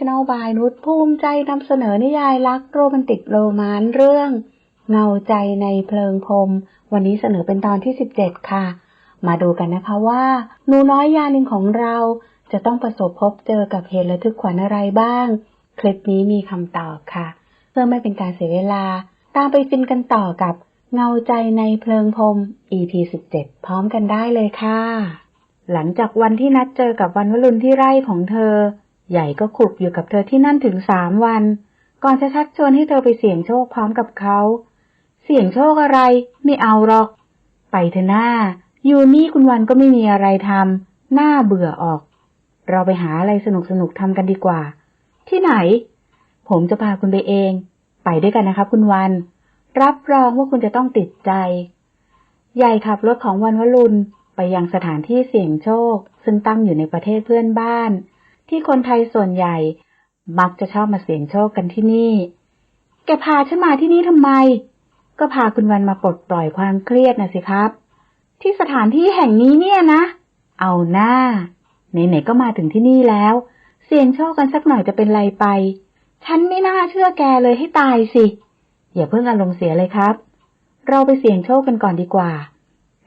เลิฟนวช n น l บายนุชภูมิใจนำเสนอนิยายรักโรแมนติกโรมานเรื่อง เงาใจในเพลิงพรมวันนี้เสนอเป็นตอนที่ 17 ค่ะ มาดูกันนะคะว่าหนูน้อยยาหนึ่งของเราจะต้องประสบพบเจอกับเหตุระทึกขวัญอะไรบ้าง คลิปนี้มีคำตอบค่ะ เพื่อไม่เป็นการเสียเวลา ตามไปฟินกันต่อกับ เงาใจในเพลิงพรม EP 17 พร้อมกันได้เลยค่ะ หลังจากวันที่นัดเจอกับวันวลุนที่ไร่ของเธอ ใหญ่ก็ขุกอยู่กับเธอที่นั่นถึงสามวัน ก่อนจะชักชวนให้เธอไปเสี่ยงโชคพร้อมกับเขา เสี่ยงโชคอะไร ไม่เอาหรอก ไปเถอะหน้า อยู่นี่คุณวันก็ไม่มีอะไรทำหน้าเบื่อออก เราไปหาอะไรสนุกสนุกๆทำกันดีกว่า ที่ไหน ผมจะพาคุณไปเอง ไปด้วยกันนะครับคุณวัน รับรองว่าคุณจะต้องติดใจ ใหญ่ขับรถของวันวลุนไปยังสถานที่เสี่ยงโชค ซึ่งตั้งอยู่ในประเทศเพื่อนบ้าน ที่คนไทยส่วนใหญ่ มักจะชอบมาเสี่ยงโชคกันที่นี่ แกพาฉันมาที่นี่ทำไม ก็พาคุณวันมาปลดปล่อยความเครียดนะสิครับ ที่สถานที่แห่งนี้เนี่ยนะ เอาหน้าไหนๆก็มาถึงที่นี่แล้ว เสี่ยงโชคกันสักหน่อยจะเป็นไรไป ฉันไม่น่าเชื่อแกเลยให้ตายสิ อย่าเพิ่งอารมณ์เสียเลยครับ เราไปเสี่ยงโชคกันก่อนดีกว่า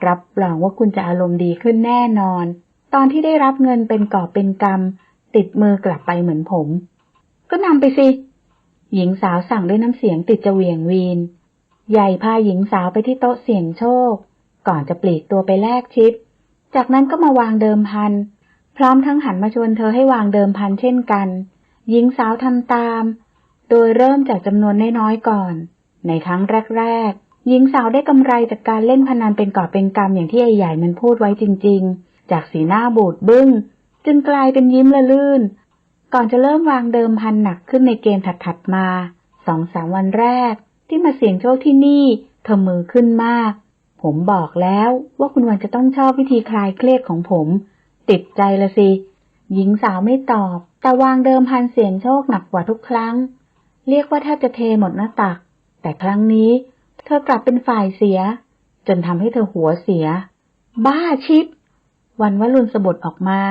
รับรองว่าคุณจะอารมณ์ดีขึ้นแน่นอน ตอนที่ได้รับเงินเป็นกอบเป็นกำ ติดมือกลับไปเหมือนผม ก็นำไปสิ หญิงสาวสั่งด้วยน้ำเสียงติดจะเวียงวีน ใหญ่พาหญิงสาวไปที่โต๊ะเสี่ยงโชค ก่อนจะปลีกตัวไปแลกชิป จากนั้นก็มาวางเดิมพัน พร้อมทั้งหันมาชวนเธอให้วางเดิมพันเช่นกัน หญิงสาวทำตาม โดยเริ่มจากจำนวนน้อยๆก่อน ในครั้งแรกๆ หญิงสาวได้กำไรจากการเล่นพนันเป็นกอบเป็นกำอย่างที่ไอ้ใหญ่มันพูดไว้จริง ๆ จากสีหน้าบูดบึ้ง จึงกลายเป็นยิ้มละลื่น ก่อนจะเริ่มวางเดิมพันหนักขึ้นในเกมถัดๆมาสองสามวันแรก ที่มาเสี่ยงโชคที่นี่เธอมือขึ้นมาก ผมบอกแล้วว่าคุณวันจะต้องชอบวิธีคลายเครียดของผม ติดใจละสิ หญิงสาวไม่ตอบ แต่วางเดิมพันเสี่ยงโชคหนักกว่าทุกครั้ง เรียกว่าแทบจะเทหมดหน้าตัก แต่ครั้งนี้ เธอกลับเป็นฝ่ายเสีย จนทำให้เธอหัวเสีย บ้าชิป วันวลุนสะบดออกมา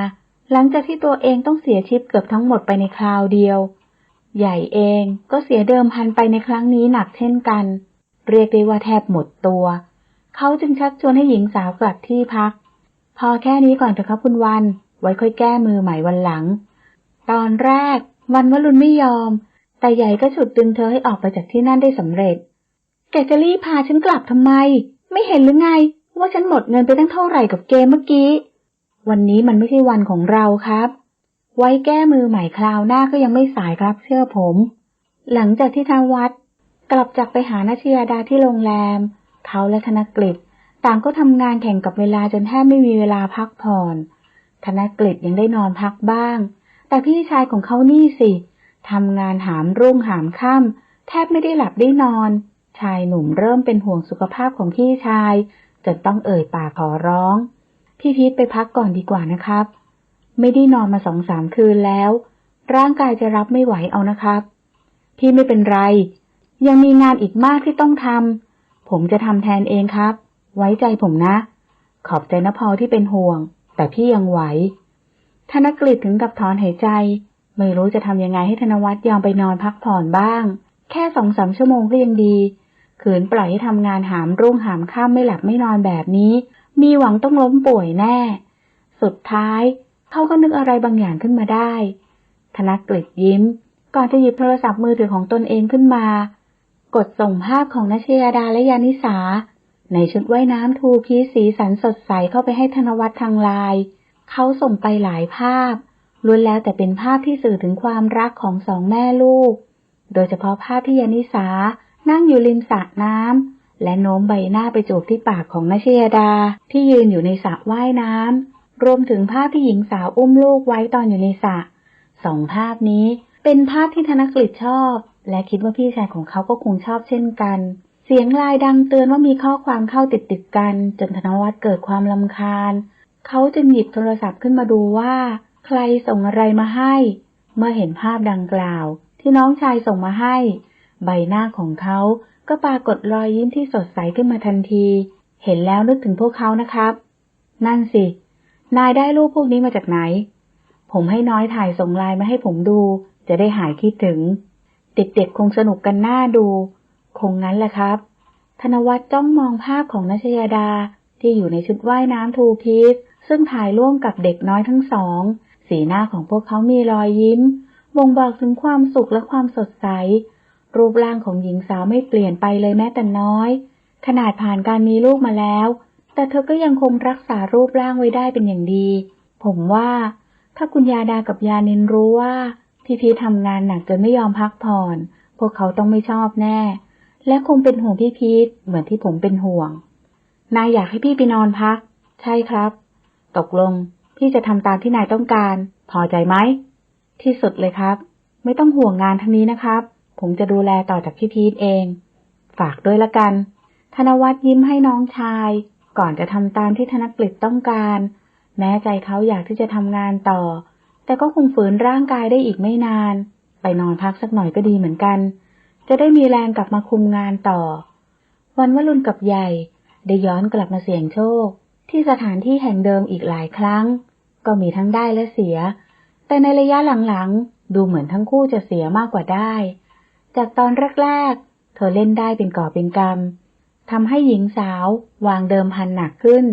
หลังจากที่ตัวเองต้องเสียชิปเกือบทั้งหมดไปในคราวเดียว ใหญ่เองก็เสียเดิมพันไปในครั้งนี้หนักเช่นกัน เรียกได้ว่าแทบหมดตัว เขาจึงชักชวนให้หญิงสาวกลับที่พัก พอแค่นี้ก่อนเถอะครับคุณวัน ไว้ค่อยแก้มือใหม่วันหลัง ตอนแรก วันวลุนไม่ยอม แต่ใหญ่ก็ฉุดดึงเธอให้ออกไปจากที่นั่นได้สำเร็จ แกจะรีบพาฉันกลับทำไม ไม่เห็นหรือไง ว่าฉันหมดเงินไปตั้งเท่าไหร่กับเกมเมื่อกี้ วันนี้มันไม่ใช่วันของเราครับ ไว้แก้มือใหม่คราวหน้าก็ยังไม่สายครับเชื่อผม หลังจากที่ทางวัด กลับจากไปหานาชยาดาที่โรงแรม เขาและธนกฤษต่างก็ทำงานแข่งกับเวลาจนแทบไม่มีเวลาพักผ่อน ธนกฤษยังได้นอนพักบ้าง แต่พี่ชายของเขานี่สิทำงานหามรุ่งหามค่ำแทบไม่ได้หลับได้นอน ชายหนุ่มเริ่มเป็นห่วงสุขภาพของพี่ชาย จนต้องเอ่ยปากขอร้อง พี่พีทไปพักก่อนดีกว่านะครับ ไม่ได้นอนมาสองสามคืนแล้ว ร่างกายจะรับไม่ไหวเอานะครับ พี่ไม่เป็นไร ยังมีงานอีกมากที่ต้องทำผมจะทำแทนเองครับ ไว้ใจผมนะ ขอบใจนะพอที่เป็นห่วง แต่พี่ยังไหวธนกฤษถึงกับถอนหายใจ ไม่รู้จะทำยังไงให้ธนวัฒน์ยอมไปนอนพักผ่อนบ้าง แค่สองสามชั่วโมงก็ยังดี ขืนปล่อยให้ทำงานหามรุ่งหามค่ำไม่หลับไม่นอนแบบนี้ มีหวังต้องล้มป่วยแน่ สุดท้ายเขาก็นึกอะไรบางอย่างขึ้นมาได้ ธนกฤษยิ้ม ก่อนจะหยิบโทรศัพท์มือถือของตนเองขึ้นมา กดส่งภาพของนชยาดาและยานิสา ในชุดว่ายน้ำทูพีสีสันสดใสเข้าไปให้ธนวัฒน์ทางไลน์เขาส่งไปหลายภาพล้วนแล้วแต่เป็นภาพที่สื่อถึงความรักของสองแม่ลูก โดยเฉพาะภาพที่ยานิสานั่งอยู่ริมสระน้ำ และโน้มใบหน้าไปจูบที่ปากของนชยาดา ที่ยืนอยู่ในสระว่ายน้ำ รวมถึงภาพที่หญิงสาวอุ้มลูกไว้ตอนอยู่ในสระสองภาพนี้เป็นภาพที่ธนกฤษชอบ และคิดว่าพี่ชายของเขาก็คงชอบเช่นกัน เสียงลน์ดังเตือนว่ามีข้อความเข้าติดติดกัน จนธนวัฒน์เกิดความลำคาญ เขาจึงหยิบโทรศัพท์ขึ้นมาดูว่า ใครส่งอะไรมาให้ เมื่อเห็นภาพดังกล่าว ที่น้องชายส่งมาให้ ใบหน้าของเขา ก็ปรากฏรอยยิ้มที่สดใสขึ้นมาทันที เห็นแล้วนึกถึงพวกเขานะครับ นั่นสิ นายได้รูปพวกนี้มาจากไหน ผมให้น้อยถ่ายส่งไลน์มาให้ผมดู จะได้หายคิดถึง เด็กๆคงสนุกกันหน้าดู คงงั้นแหละครับ ธนวัฒน์จ้องมองภาพของนัชยาดาที่อยู่ในชุดว่ายน้ำทูพีซซึ่งถ่ายร่วมกับเด็กน้อยทั้งสอง สีหน้าของพวกเขามีรอยยิ้ม บ่งบอกถึงความสุขและความสดใส รูปร่างของหญิงสาวไม่เปลี่ยนไปเลยแม้แต่น้อย ขนาดผ่านการมีลูกมาแล้ว แต่เธอก็ยังคงรักษารูปร่างไว้ได้เป็นอย่างดี ผมว่า ถ้าคุณยาดากับยานินรู้ว่าพี่พีททำงานหนักจนไม่ยอมพักผ่อน พวกเขาต้องไม่ชอบแน่ และคงเป็นห่วงพี่พีทเหมือนที่ผมเป็นห่วง นายอยากให้พี่ไปนอนพัก ใช่ครับ ตกลง พี่จะทำตามที่นายต้องการ พอใจไหม ที่สุดเลยครับ ไม่ต้องห่วงงานทั้งนี้นะครับ ผมจะดูแลต่อจากพี่พีทเอง ฝากด้วยละกัน ธนวัฒน์ยิ้มให้น้องชาย ก่อนจะทำตามที่ธนกฤษต้องการ แม้ใจเขาอยากที่จะทำงานต่อ แต่ก็คงฝืนร่างกายได้อีกไม่นาน ไปนอนพักสักหน่อยก็ดีเหมือนกัน จะได้มีแรงกลับมาคุมงานต่อ วันวลุนกับใหญ่ ได้ย้อนกลับมาเสี่ยงโชค ที่สถานที่แห่งเดิมอีกหลายครั้ง ก็มีทั้งได้และเสีย แต่ในระยะหลังๆดูเหมือนทั้งคู่จะเสียมากกว่าได้ จากตอนแรกๆ เธอเล่นได้เป็นก่อเป็นกรรมทำให้หญิงสาววางเดิมพันหนักขึ้น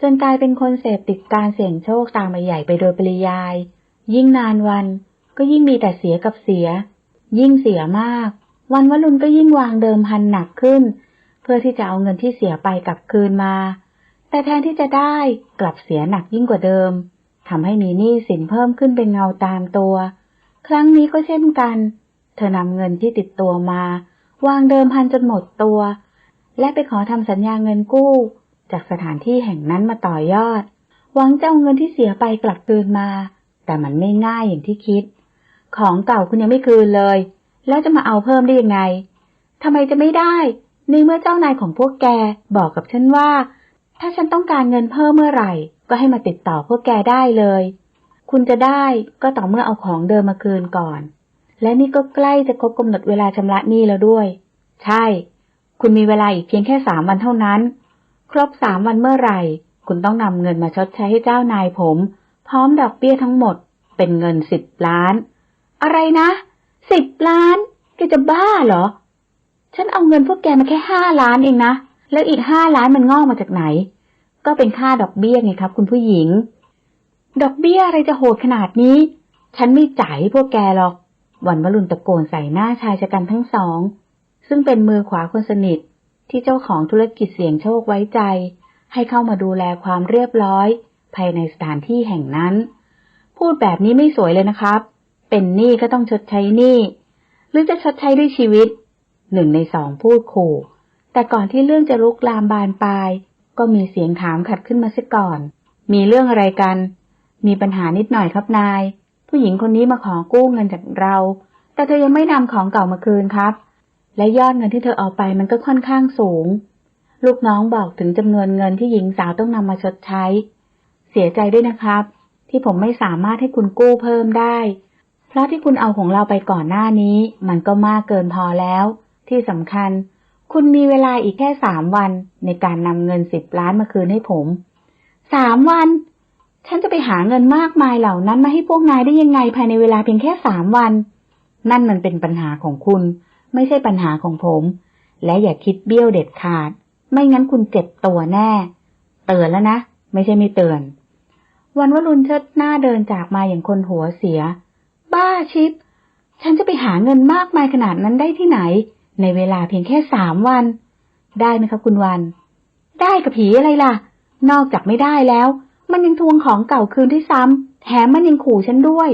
จนกลายเป็นคนเสพติดการเสี่ยงโชคตามมาใหญ่ไปโดยปริยาย ยิ่งนานวันก็ยิ่งมีแต่เสียกับเสีย ยิ่งเสียมาก วันวลุนก็ยิ่งวางเดิมพันหนักขึ้น เพื่อที่จะเอาเงินที่เสียไปกลับคืนมา แต่แทนที่จะได้กลับเสียหนักยิ่งกว่าเดิมทำให้มีหนี้สินเพิ่มขึ้นเป็นเงาตามตัว ครั้งนี้ก็เช่นกัน เธอนำเงินที่ติดตัวมา วางเดิมพันจนหมดตัว และไปขอทำสัญญาเงินกู้ จากสถานที่แห่งนั้นมาต่อยอด หวังจะเอาเงินที่เสียไปกลับคืนมา แต่มันไม่ง่ายอย่างที่คิด ของเก่าคุณยังไม่คืนเลย แล้วจะมาเอาเพิ่มได้ยังไงทำไมจะไม่ได้ในเมื่อเจ้านายของพวกแกบอกกับฉันว่า ถ้าฉันต้องการเงินเพิ่มเมื่อไหร่ ก็ให้มาติดต่อพวกแกได้เลย คุณจะได้ก็ต่อเมื่อเอาของเดิมมาคืนก่อน และนี่ก็ใกล้จะครบกำหนดเวลาชำระหนี้แล้วด้วย ใช่ คุณมีเวลาอีกเพียงแค่สามวันเท่านั้น ครบสามวันเมื่อไหร่ คุณต้องนำเงินมาชดใช้ให้เจ้านายผม พร้อมดอกเบี้ยทั้งหมด เป็นเงินสิบล้าน อะไรนะสิบล้านแกจะบ้าเหรอ ฉันเอาเงินพวกแกมาแค่ห้าล้านเองนะ แล้วอีกห้าล้านมันงอกมาจากไหน ก็เป็นค่าดอกเบี้ยไงครับ คุณผู้หญิง ดอกเบี้ยอะไรจะโหดขนาดนี้ ฉันไม่จ่ายให้พวกแกหรอก วันวลุนตะโกนใส่หน้าชายชะกันทั้งสอง ซึ่งเป็นมือขวาคนสนิทที่เจ้าของธุรกิจเสี่ยงโชคไว้ใจ ให้เข้ามาดูแลความเรียบร้อย ภายในสถานที่แห่งนั้น พูดแบบนี้ไม่สวยเลยนะครับ เป็นหนี้ก็ต้องชดใช้หนี้หรือจะชดใช้ด้วยชีวิต หนึ่งในสองพูดขู่แต่ก่อนที่เรื่องจะลุกลามบานปลาย ก็มีเสียงถามขัดขึ้นมาซะก่อน มีเรื่องอะไรกัน มีปัญหานิดหน่อยครับนาย ผู้หญิงคนนี้มาขอกู้เงินจากเรา แต่เธอยังไม่นำของเก่ามาคืนครับ และยอดเงินที่เธอเอาไปมันก็ค่อนข้างสูง ลูกน้องบอกถึงจำนวนเงินที่หญิงสาวต้องนำมาชดใช้ เสียใจด้วยนะครับ ที่ผมไม่สามารถให้คุณกู้เพิ่มได้ เพราะที่คุณเอาของเราไปก่อนหน้านี้ มันก็มากเกินพอแล้ว ที่สำคัญ คุณมีเวลาอีกแค่สามวันในการนำเงินสิบล้านมาคืนให้ผมสามวัน ฉันจะไปหาเงินมากมายเหล่านั้นมาให้พวกนายได้ยังไงภายในเวลาเพียงแค่สามวัน นั่นมันเป็นปัญหาของคุณ ไม่ใช่ปัญหาของผม และอย่าคิดเบี้ยวเด็ดขาด ไม่งั้นคุณเจ็บตัวแน่ เตือนแล้วนะ ไม่ใช่ไม่เตือน วันวรุณเชิดหน้าเดินจากมาอย่างคนหัวเสีย บ้าชิป ฉันจะไปหาเงินมากมายขนาดนั้นได้ที่ไหน ในเวลาเพียงแค่สามวัน ได้ไหมคะคุณวัน ได้กับผีอะไรล่ะ นอกจากไม่ได้แล้ว มันยังทวงของเก่าคืนที่ซ้ำแถมมันยังขู่ฉันด้วย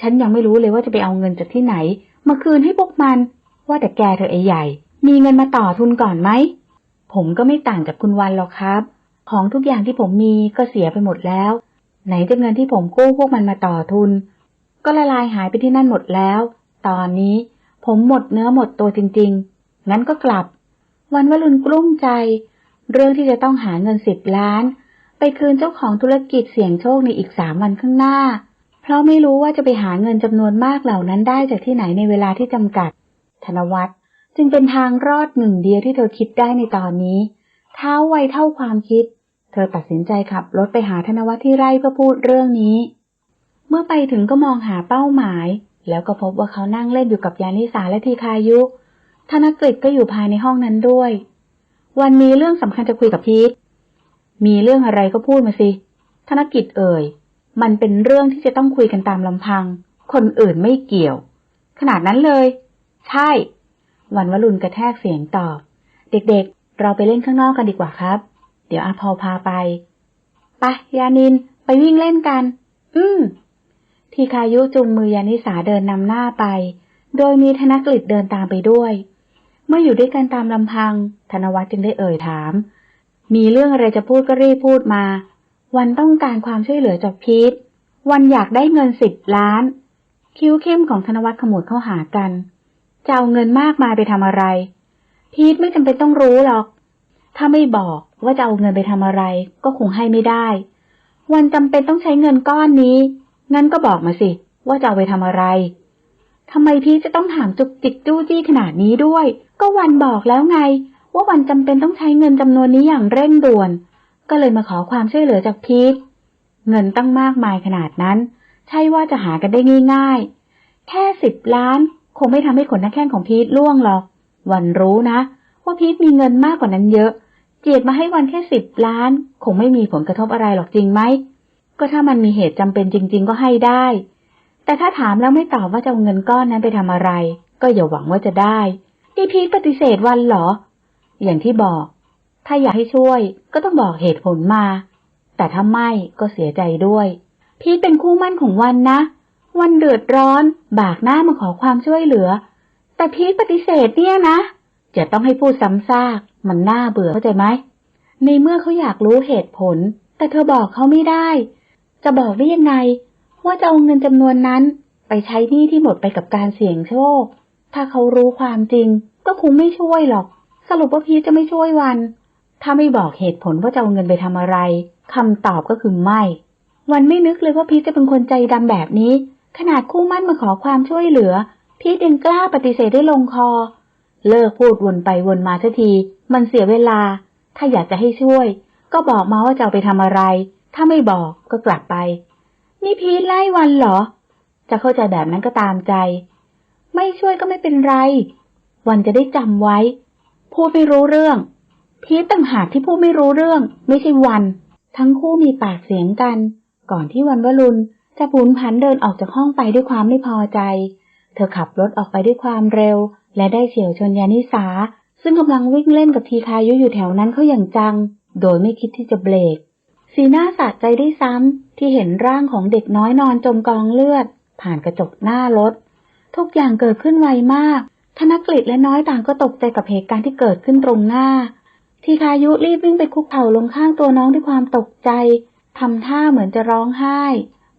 ฉันยังไม่รู้เลยว่าจะไปเอาเงินจากที่ไหน มาคืนให้พวกมัน ว่าแต่แกเธอไอ้ใหญ่ มีเงินมาต่อทุนก่อนไหม ผมก็ไม่ต่างจากคุณวันหรอกครับ ของทุกอย่างที่ผมมีก็เสียไปหมดแล้ว ไหนจะเงินที่ผมกู้พวกมันมาต่อทุน ก็ละลายหายไปที่นั่นหมดแล้ว ตอนนี้ผมหมดเนื้อหมดตัวจริง ๆ งั้นก็กลับ วันวลุนกลุ้มใจ เรื่องที่จะต้องหาเงินสิบล้าน ไปคืนเจ้าของธุรกิจเสี่ยงโชคในอีกสามวันข้างหน้า เพราะไม่รู้ว่าจะไปหาเงินจำนวนมากเหล่านั้นได้จากที่ไหนในเวลาที่จำกัด ธนวัฒน์จึงเป็นทางรอดหนึ่งเดียวที่เธอคิดได้ในตอนนี้ เท้าไวเท่าความคิด เธอตัดสินใจขับรถไปหาธนวัฒน์ที่ไร่เพื่อพูดเรื่องนี้ เมื่อไปถึงก็มองหาเป้าหมาย แล้วก็พบว่าเขานั่งเล่นอยู่กับยานิสาและทีคายุ ธนกฤษก็อยู่ภายในห้องนั้นด้วย วันมีเรื่องสำคัญจะคุยกับพีท มีเรื่องอะไรก็พูดมาสิ ธนกิจเอ่ย มันเป็นเรื่องที่จะต้องคุยกันตามลำพัง คนอื่นไม่เกี่ยว ขนาดนั้นเลย ใช่ วันวลุนกระแทกเสียงตอบ เด็กๆ เราไปเล่นข้างนอกกันดีกว่าครับ เดี๋ยวอาพอพาไป ไปยานิน ไปวิ่งเล่นกัน อืม ทีคายุจุงมือยานิสาเดินนำหน้าไป โดยมีธนกฤษเดินตามไปด้วย เมื่ออยู่ด้วยกันตามลำพัง ธนวัฒน์จึงได้เอ่ยถาม มีเรื่องอะไรจะพูดก็รีบพูดมา วันต้องการความช่วยเหลือจากพีทวันอยากได้เงินสิบล้าน คิ้วเข้มของธนวัฒน์ขมวดเข้าหากัน จะเอาเงินมากมายไปทำอะไร พีทไม่จำเป็นต้องรู้หรอก ถ้าไม่บอกว่าจะเอาเงินไปทำอะไร ก็คงให้ไม่ได้ วันจำเป็นต้องใช้เงินก้อนนี้ งั้นก็บอกมาสิ ว่าจะเอาไปทำอะไรทำไมพีทจะต้องถามจุกจิกจู้จี้ขนาดนี้ด้วย ก็วันบอกแล้วไง ว่าวันจำเป็นต้องใช้เงินจำนวนนี้อย่างเร่งด่วน ก็เลยมาขอความช่วยเหลือจากพีทเงินตั้งมากมายขนาดนั้น ใช่ว่าจะหากันได้ง่ายๆ แค่สิบล้านคงไม่ทำให้ขนหน้าแข้งของพีทล่วงหรอก วันรู้นะ ว่าพีทมีเงินมากกว่านั้นเยอะ เจียดมาให้วันแค่สิบล้าน คงไม่มีผลกระทบอะไรหรอกจริงไหม ก็ถ้ามันมีเหตุจำเป็นจริง ๆ ก็ให้ได้ แต่ถ้าถามแล้วไม่ตอบว่าจะเอาเงินก้อนนั้นไปทำอะไร ก็อย่าหวังว่าจะได้นี่พีทปฏิเสธวันหรอ อย่างที่บอก ถ้าอยากให้ช่วย ก็ต้องบอกเหตุผลมา แต่ถ้าไม่ก็เสียใจด้วย พีทเป็นคู่มั่นของวันนะ วันเดือดร้อน บากหน้ามาขอความช่วยเหลือ แต่พีทปฏิเสธเนี่ยนะ จะต้องให้พูดซ้ำซาก มันน่าเบื่อเข้าใจไหม ในเมื่อเขาอยากรู้เหตุผล แต่เธอบอกเขาไม่ได้ จะบอกได้ยังไง ว่าจะเอาเงินจำนวนนั้น ไปใช้หนี้ที่หมดไปกับการเสี่ยงโชค ถ้าเขารู้ความจริง ก็คงไม่ช่วยหรอก สรุปว่าพีทจะไม่ช่วยวัน ถ้าไม่บอกเหตุผลว่าจะเอาเงินไปทำอะไรคำตอบก็คือไม่ วันไม่นึกเลยว่าพีทจะเป็นคนใจดำแบบนี้ ขนาดคู่มั่นมาขอความช่วยเหลือ พีทยังกล้าปฏิเสธได้ลงคอ เลิกพูดวนไปวนมาสักที มันเสียเวลา ถ้าอยากจะให้ช่วย ก็บอกมาว่าจะเอาไปทำอะไร ถ้าไม่บอกก็กลับไป นี่พีทไล่วันเหรอ จะเข้าใจแบบนั้นก็ตามใจ ไม่ช่วยก็ไม่เป็นไร วันจะได้จำไว้ พูดไม่รู้เรื่อง พีทต่างหากที่พูดไม่รู้เรื่อง ไม่ใช่วัน ทั้งคู่มีปากเสียงกัน ก่อนที่วันวลุนจะผูนผันเดินออกจากห้องไปด้วยความไม่พอใจ เธอขับรถออกไปด้วยความเร็ว และได้เฉียวชนยานิสา ซึ่งกำลังวิ่งเล่นกับทีคายุอยู่แถวนั้นเขาอย่างจัง โดยไม่คิดที่จะเบรก สีหน้าสะใจได้ซ้ำที่เห็นร่างของเด็กน้อยนอนจมกองเลือด ผ่านกระจกหน้ารถ ทุกอย่างเกิดขึ้นไวมาก ธนกฤษและน้อยต่างก็ตกใจกับเหตุการณ์ที่เกิดขึ้นตรงหน้า ทีคายุรีบวิ่งไปคุกเข่าลงข้างตัวน้องด้วยความตกใจทำท่าเหมือนจะร้องไห้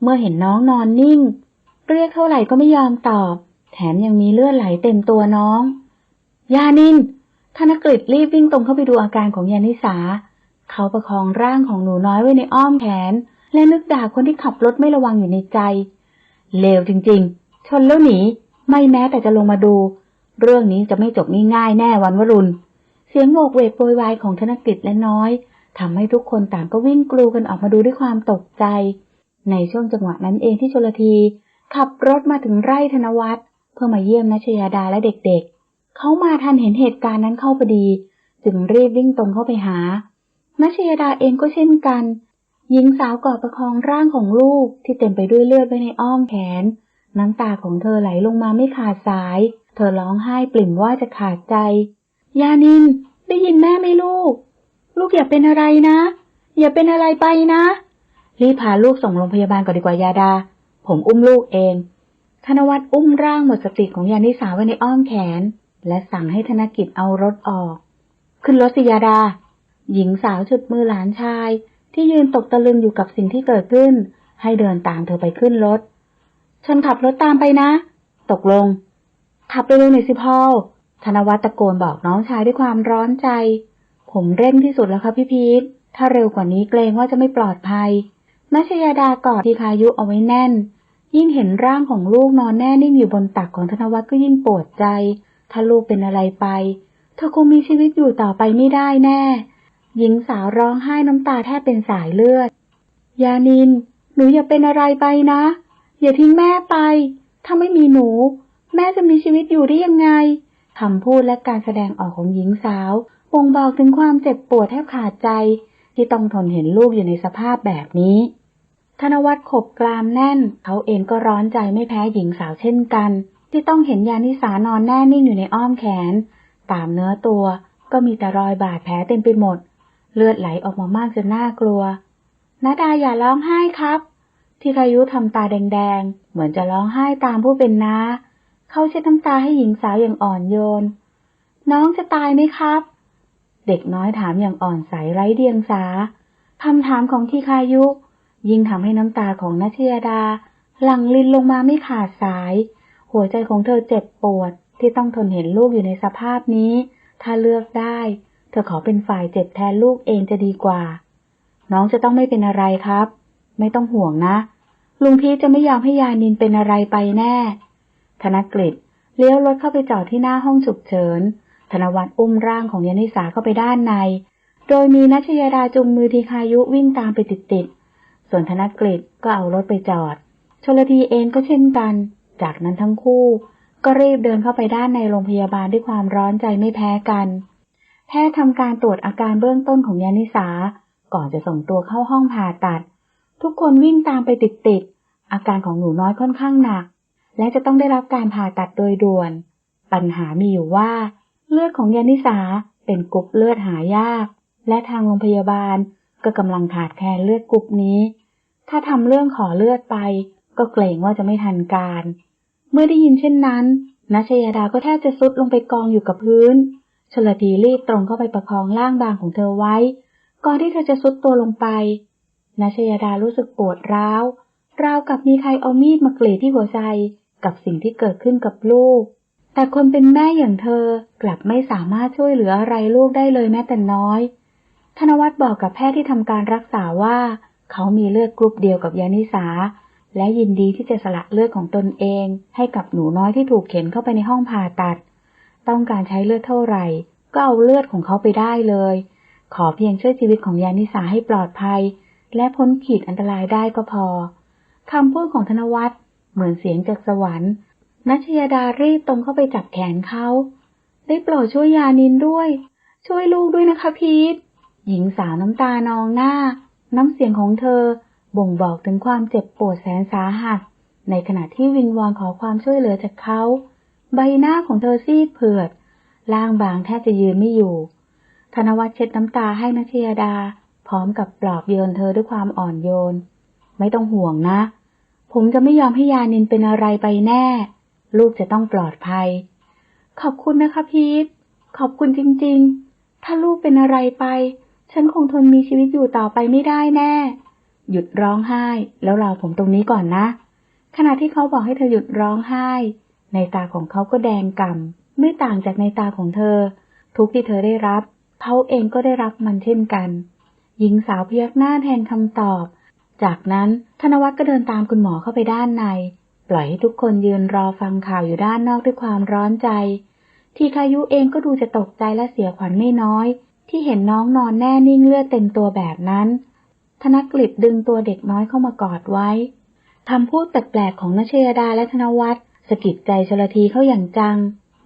เมื่อเห็นน้องนอนนิ่ง เรียกเท่าไหร่ก็ไม่ยอมตอบ แถมยังมีเลือดไหลเต็มตัวน้อง ยานินธนกฤษรีบวิ่งตรงเข้าไปดูอาการของยานิสา เขาประคองร่างของหนูน้อยไว้ในอ้อมแขน และนึกด่าคนที่ขับรถไม่ระวังอยู่ในใจ เลวจริงๆ ชนแล้วหนี ไม่แม้แต่จะลงมาดู เรื่องนี้จะไม่จบง่ายๆแน่วันวรุณ เสียงโวกเวกโวยวายของธนกฤษและน้อยทำให้ทุกคนต่างก็วิ่งกลูกันออกมาดูด้วยความตกใจ ในช่วงจังหวะนั้นเองที่ชลทีขับรถมาถึงไร่ธนวัฒน์เพื่อมาเยี่ยมนัชยาดาและเด็กๆ เขามาทันเห็นเหตุการณ์นั้นเข้าพอดี จึงรีบวิ่งตรงเข้าไปหา นัชยาดาเองก็เช่นกัน หญิงสาวกอดประคองร่างของลูกที่เต็มไปด้วยเลือดไว้ในอ้อมแขน น้ำตาของเธอไหลลงมาไม่ขาดสาย ธอร้องไห้ปริ่มว่าจะขาดใจ ยานิน ได้ยินแม่ไหมลูก ลูกอย่าเป็นอะไรนะ อย่าเป็นอะไรไปนะ รีบพาลูกส่งโรงพยาบาลก่อนดีกว่ายาดา ผมอุ้มลูกเอง ธนวัฒน์อุ้มร่างหมดสติของยานิสาไว้ในอ้อมแขน และสั่งให้ธนกิจเอารถออก ขึ้นรถสิยาดา หญิงสาวฉุดมือหลานชาย ที่ยืนตกตะลึงอยู่กับสิ่งที่เกิดขึ้น ให้เดินตามเธอไปขึ้นรถ ฉันขับรถตามไปนะ ตกลง ขับไปเร็วหน่อยสิพ่อธนวัฒน์ตะโกนบอกน้องชายด้วยความร้อนใจ ผมเร่งที่สุดแล้วครับพี่พีท ถ้าเร็วกว่านี้เกรงว่าจะไม่ปลอดภัยนัชยาดากอดทีคายุเอาไว้แน่น ยิ่งเห็นร่างของลูกนอนแน่นิ่งอยู่บนตักของธนวัฒน์ก็ยิ่งปวดใจ ถ้าลูกเป็นอะไรไป เธอคงมีชีวิตอยู่ต่อไปไม่ได้แน่ หญิงสาวร้องไห้น้ำตาแทบเป็นสายเลือด ยานิน หนูอย่าเป็นอะไรไปนะ อย่าทิ้งแม่ไป ถ้าไม่มีหนู แม่จะมีชีวิตอยู่ได้ยังไงคำพูดและการแสดงออกของหญิงสาวบ่งบอกถึงความเจ็บปวดแทบขาดใจ ที่ต้องทนเห็นลูกอยู่ในสภาพแบบนี้ ธนวัฒน์ขบกรามแน่น เขาเองก็ร้อนใจไม่แพ้หญิงสาวเช่นกัน ที่ต้องเห็นยานิสานอนแน่นิ่งอยู่ในอ้อมแขน ตามเนื้อตัวก็มีแต่รอยบาดแผลเต็มไปหมด เลือดไหลออกมามากจนน่ากลัวนาดาอย่าร้องไห้ครับ ที่รายุทำตาแดงๆ เหมือนจะร้องไห้ตามผู้เป็นน้า เขาเช็ดน้ำตาให้หญิงสาวอย่างอ่อนโยน น้องจะตายไหมครับ เด็กน้อยถามอย่างอ่อนใสไร้เดียงสาคำถามของทีคายุ ยิ่งทำให้น้ำตาของนัชยาดา หลั่งลินลงมาไม่ขาดสาย หัวใจของเธอเจ็บปวดที่ต้องทนเห็นลูกอยู่ในสภาพนี้ ถ้าเลือกได้ เธอขอเป็นฝ่ายเจ็บแทนลูกเองจะดีกว่า น้องจะต้องไม่เป็นอะไรครับ ไม่ต้องห่วงนะ ลุงพีจะไม่ยอมให้ยานินเป็นอะไรไปแน่ ธนกฤษเลี้ยวรถเข้าไปจอดที่หน้าห้องฉุกเฉิน ธนวัฒน์อุ้มร่างของยานิสาเข้าไปด้านใน โดยมีนัชยาดาจุงมือทีคายุวิ่งตามไปติดๆ ส่วนธนกฤษก็เอารถไปจอด ชลทีเองก็เช่นกัน จากนั้นทั้งคู่ ก็รีบเดินเข้าไปด้านในโรงพยาบาลด้วยความร้อนใจไม่แพ้กัน แพทย์ทำการตรวจอาการเบื้องต้นของยานิสา ก่อนจะส่งตัวเข้าห้องผ่าตัด ทุกคนวิ่งตามไปติดๆ อาการของหนูน้อยค่อนข้างหนัก และจะต้องได้รับการผ่าตัดโดยด่วน ปัญหามีอยู่ว่า เลือดของยานิสาเป็นกรุ๊ปเลือดหายาก และทางโรงพยาบาลก็กำลังขาดแคลนเลือดกรุ๊ปนี้ ถ้าทำเรื่องขอเลือดไป ก็เกรงว่าจะไม่ทันการ เมื่อได้ยินเช่นนั้นนัชยาดาก็แทบจะซุดลงไปกองอยู่กับพื้น ชลทีรีบตรงเข้าไปประคองร่างบางของเธอไว้ ก่อนที่เธอจะซุดตัวลงไปนัชยาดารู้สึกปวดร้าว ราวกับมีใครเอามีดมากรีดที่หัวใจ กับสิ่งที่เกิดขึ้นกับลูก แต่คนเป็นแม่อย่างเธอกลับไม่สามารถช่วยเหลืออะไรลูกได้เลยแม้แต่น้อย ธนวัฒน์บอกกับแพทย์ที่ทำการรักษาว่า เขามีเลือดกรุ๊ปเดียวกับยานิสา และยินดีที่จะสละเลือดของตนเอง ให้กับหนูน้อยที่ถูกเข็นเข้าไปในห้องผ่าตัด ต้องการใช้เลือดเท่าไหร่ ก็เอาเลือดของเขาไปได้เลย ขอเพียงช่วยชีวิตของยานิสาให้ปลอดภัย และพ้นขีดอันตรายได้ก็พอคำพูดของธนวัฒน์ เหมือนเสียงจากสวรรค์นัชยาดารีบตรงเข้าไปจับแขนเขา ได้โปรดช่วยยานินด้วย ช่วยลูกด้วยนะคะพีท หญิงสาวน้ำตานองหน้า น้ำเสียงของเธอบ่งบอกถึงความเจ็บปวดแสนสาหัส ในขณะที่วิงวอนขอความช่วยเหลือจากเขา ใบหน้าของเธอซีดเผือดล่างบางแทบจะยืนไม่อยู่ ธนวัฒน์เช็ดน้ำตาให้นัชยาดา พร้อมกับปลอบโยนเธอด้วยความอ่อนโยน ไม่ต้องห่วงนะ ผมจะไม่ยอมให้ยานินเป็นอะไรไปแน่ ลูกจะต้องปลอดภัย ขอบคุณนะคะพีทขอบคุณจริง ๆ ถ้าลูกเป็นอะไรไป ฉันคงทนมีชีวิตอยู่ต่อไปไม่ได้แน่ หยุดร้องไห้ แล้วรอผมตรงนี้ก่อนนะ ขณะที่เขาบอกให้เธอหยุดร้องไห้ ในตาของเขาก็แดงก่ำไม่ต่างจากในตาของเธอ ทุกที่เธอได้รับ เขาเองก็ได้รับมันเช่นกัน หญิงสาวพยักหน้าแทนคำตอบ จากนั้นธนวัฒน์ก็เดินตามคุณหมอเข้าไปด้านใน ปล่อยให้ทุกคนยืนรอฟังข่าวอยู่ด้านนอกด้วยความร้อนใจ ทีคายุเองก็ดูจะตกใจและเสียขวัญไม่น้อย ที่เห็นน้องนอนแน่นิ่งเลือดเต็มตัวแบบนั้น ธนกฤษดึงตัวเด็กน้อยเข้ามากอดไว้คำพูดแปลกๆของนเชยดาและธนวัฒน์สะกิดใจชลทีเข้าอย่างจัง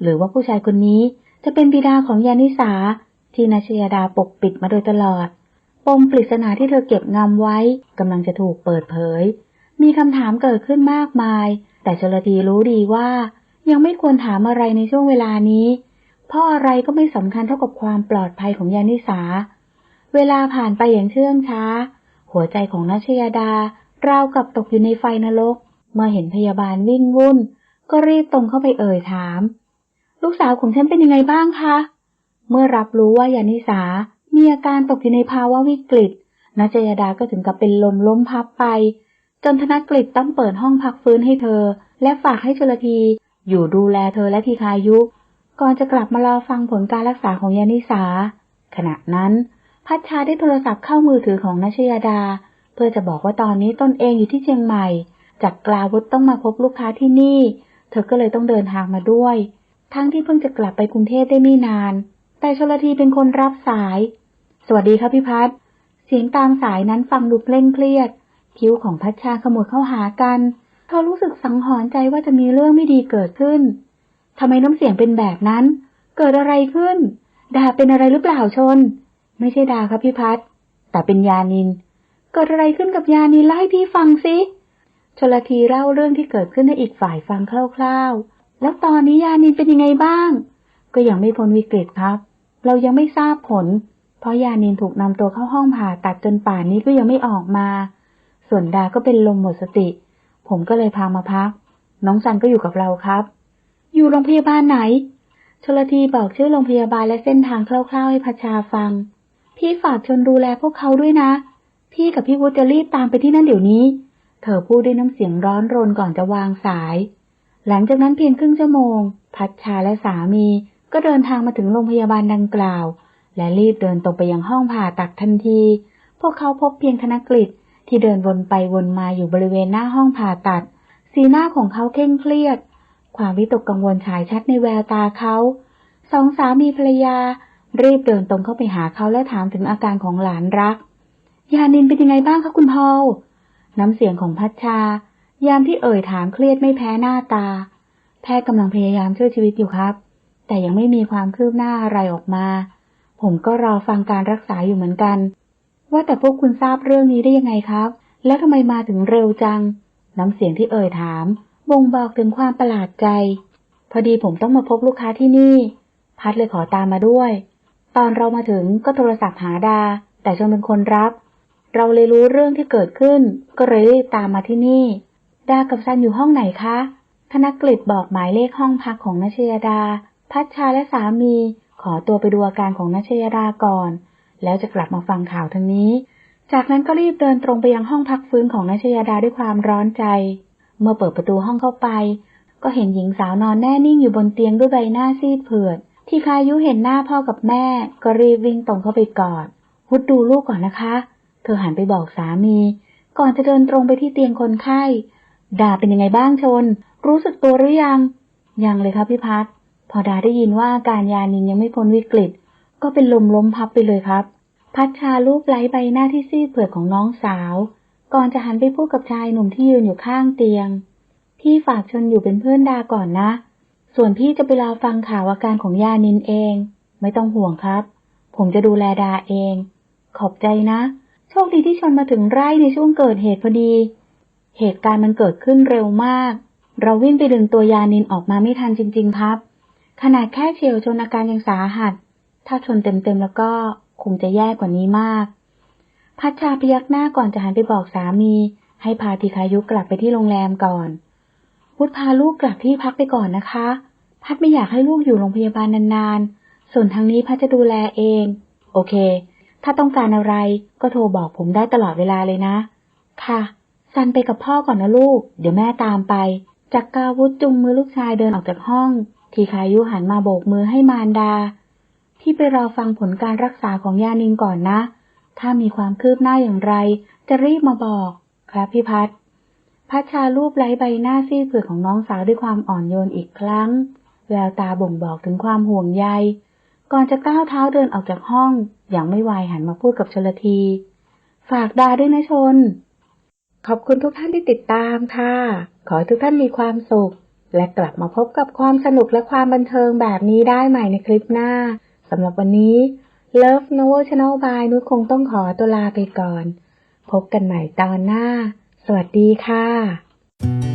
หรือว่าผู้ชายคนนี้จะเป็นบิดาของยานิสาที่นเชยดาปกปิดมาโดยตลอด ปมปริศนาที่เธอเก็บงำไว้กำลังจะถูกเปิดเผย มีคำถามเกิดขึ้นมากมาย แต่ชลทีรู้ดีว่า ยังไม่ควรถามอะไรในช่วงเวลานี้ เพราะอะไรก็ไม่สำคัญเท่ากับความปลอดภัยของยานิสา เวลาผ่านไปอย่างเชื่องช้า หัวใจของนัชยาดาราวกับตกอยู่ในไฟนรก เมื่อเห็นพยาบาลวิ่งวุ่น ก็รีบตรงเข้าไปเอ่ยถาม ลูกสาวของฉันเป็นยังไงบ้างคะ เมื่อรับรู้ว่ายานิสา มีอาการตกอยู่ในภาวะวิกฤตนัชยดาก็ถึงกับเป็นลมล้มพับไป จนธนกฤษต้องเปิดห้องพักฟื้นให้เธอ และฝากให้ชลทีอยู่ดูแลเธอและทีคายุ ก่อนจะกลับมารอฟังผลการรักษาของยานิสา ขณะนั้น พัชชาได้โทรศัพท์เข้ามือถือของนัชยดา เพื่อจะบอกว่าตอนนี้ตนเองอยู่ที่เชียงใหม่จากกลาวุธต้องมาพบลูกค้าที่นี่ เธอก็เลยต้องเดินทางมาด้วย ทั้งที่เพิ่งจะกลับไปกรุงเทพได้ไม่นาน แต่ชลทีเป็นคนรับสาย สวัสดีครับพี่พัฒเสียงตามสายนั้นฟังดูเคร่งเครียด คิ้วของพัชชาขมวดเข้าหากัน เธอรู้สึกสังหรณ์ใจว่าจะมีเรื่องไม่ดีเกิดขึ้นทำไมน้ำเสียงเป็นแบบนั้น เกิดอะไรขึ้นดาเป็นอะไรหรือเปล่าชน ไม่ใช่ดาครับพี่พัดแต่เป็นยานิน เกิดอะไรขึ้นกับยานินเล่าให้พี่ฟังสิชลทีเล่าเรื่องที่เกิดขึ้นให้อีกฝ่ายฟังคร่าวๆ แล้วตอนนี้ยานินเป็นยังไงบ้าง ก็ยังไม่พ้นวิกฤตครับ เรายังไม่ทราบผล เพราะยานินถูกนำตัวเข้าห้องผ่าตัดจนป่านนี้ก็ยังไม่ออกมา ส่วนดาก็เป็นลมหมดสติ ผมก็เลยพามาพัก น้องซันก็อยู่กับเราครับ อยู่โรงพยาบาลไหนชลทีบอกชื่อโรงพยาบาลและเส้นทางคร่าวๆให้พชชาฟัง พี่ฝากชนดูแลพวกเขาด้วยนะ พี่กับพี่วุฒิจะรีบตามไปที่นั่นเดี๋ยวนี้ เธอพูดด้วยน้ำเสียงร้อนรนก่อนจะวางสาย หลังจากนั้นเพียงครึ่งชั่วโมง พัชชาและสามีก็เดินทางมาถึงโรงพยาบาลดังกล่าว และรีบเดินตรงไปยังห้องผ่าตัดทันที พวกเขาพบเพียงธนกฤษที่เดินวนไปวนมาอยู่บริเวณหน้าห้องผ่าตัด สีหน้าของเขาเคร่งเครียด ความวิตกกังวลฉายชัดในแววตาเขาสองสามีภรรยา รีบเดินตรงเข้าไปหาเขาและถามถึงอาการของหลานรัก ยานินเป็นยังไงบ้างคะคุณพอลน้ำเสียงของพัชชา ยามที่เอ่ยถามเครียดไม่แพ้หน้าตา แพทย์กำลังพยายามช่วยชีวิตอยู่ครับ แต่ยังไม่มีความคืบหน้าอะไรออกมา ผมก็รอฟังการรักษาอยู่เหมือนกัน ว่าแต่พวกคุณทราบเรื่องนี้ได้ยังไงครับ แล้วทำไมมาถึงเร็วจัง น้ำเสียงที่เอ่ยถาม บ่งบอกถึงความประหลาดใจ พอดีผมต้องมาพบลูกค้าที่นี่ พัดเลยขอตามมาด้วย ตอนเรามาถึงก็โทรศัพท์หาดา แต่จนเป็นคนรับ เราเลยรู้เรื่องที่เกิดขึ้น ก็เลยรีบตามมาที่นี่ ดากับซันอยู่ห้องไหนคะธนกฤษบอกหมายเลขห้องพักของนชยดา พัชชาและสามี ขอตัวไปดูอาการของนัชยดาก่อน แล้วจะกลับมาฟังข่าวทางนี้ จากนั้นก็รีบเดินตรงไปยังห้องพักฟื้นของนัชยดาด้วยความร้อนใจ เมื่อเปิดประตูห้องเข้าไป ก็เห็นหญิงสาวนอนแน่นิ่งอยู่บนเตียงด้วยใบหน้าซีดเผือด ที่คายุเห็นหน้าพ่อกับแม่ ก็รีบวิ่งตรงเข้าไปกอดพุดดูลูกก่อนนะคะ เธอหันไปบอกสามี ก่อนจะเดินตรงไปที่เตียงคนไข้ ดาเป็นยังไงบ้างชน รู้สึกตัวหรือยัง ยังเลยครับพี่พัด พอดาได้ยินว่าอาการยานินยังไม่พ้นวิกฤต ก็เป็นลมล้มพับไปเลยครับ พัชชาลูบไล้ใบหน้าที่ซีดเผือดของน้องสาว ก่อนจะหันไปพูดกับชายหนุ่มที่ยืนอยู่ข้างเตียง พี่ฝากชนอยู่เป็นเพื่อนดาก่อนนะ ส่วนพี่จะไปรอฟังข่าวอาการของยานินเอง ไม่ต้องห่วงครับ ผมจะดูแลดาเอง ขอบใจนะ โชคดีที่ชนมาถึงไร่ในช่วงเกิดเหตุพอดี เหตุการณ์มันเกิดขึ้นเร็วมาก เราวิ่งไปดึงตัวยานินออกมาไม่ทันจริง ๆ ครับ ขนาดแค่เฉียวชนอาการยังสาหัส ถ้าชนเต็มๆแล้วก็คงจะแย่กว่านี้มาก พัชชาพยักหน้าก่อนจะหันไปบอกสามี ให้พาทีคายุกลับไปที่โรงแรมก่อนพุทธพาลูกกลับที่พักไปก่อนนะคะ พัดไม่อยากให้ลูกอยู่โรงพยาบาลนานๆ ส่วนทางนี้พัดจะดูแลเอง โอเค ถ้าต้องการอะไรก็โทรบอกผมได้ตลอดเวลาเลยนะ ค่ะ ซันไปกับพ่อก่อนนะลูก เดี๋ยวแม่ตามไป จักกาวุธจุงมือลูกชายเดินออกจากห้อง ทีคายุหันมาโบกมือให้มารดา พี่ไปรอฟังผลการรักษาของยานินก่อนนะ ถ้ามีความคืบหน้าอย่างไร จะรีบมาบอก ครับพี่พัดพัชชาลูบไล้ใบหน้าซีดเผือดของน้องสาวด้วยความอ่อนโยนอีกครั้ง แววตาบ่งบอกถึงความห่วงใย ก่อนจะก้าวเท้าเดินออกจากห้อง อย่างไม่วายหันมาพูดกับชลที ฝากดาด้วยนะชน ขอบคุณทุกท่านที่ติดตามค่ะ ขอให้ทุกท่านมีความสุข และกลับมาพบกับความสนุกและความบันเทิงแบบนี้ได้ใหม่ในคลิปหน้าสำหรับวันนี้ Love Novel Channel by นุชคงต้องขอตัวลาไปก่อน พบกันใหม่ตอนหน้า สวัสดีค่ะ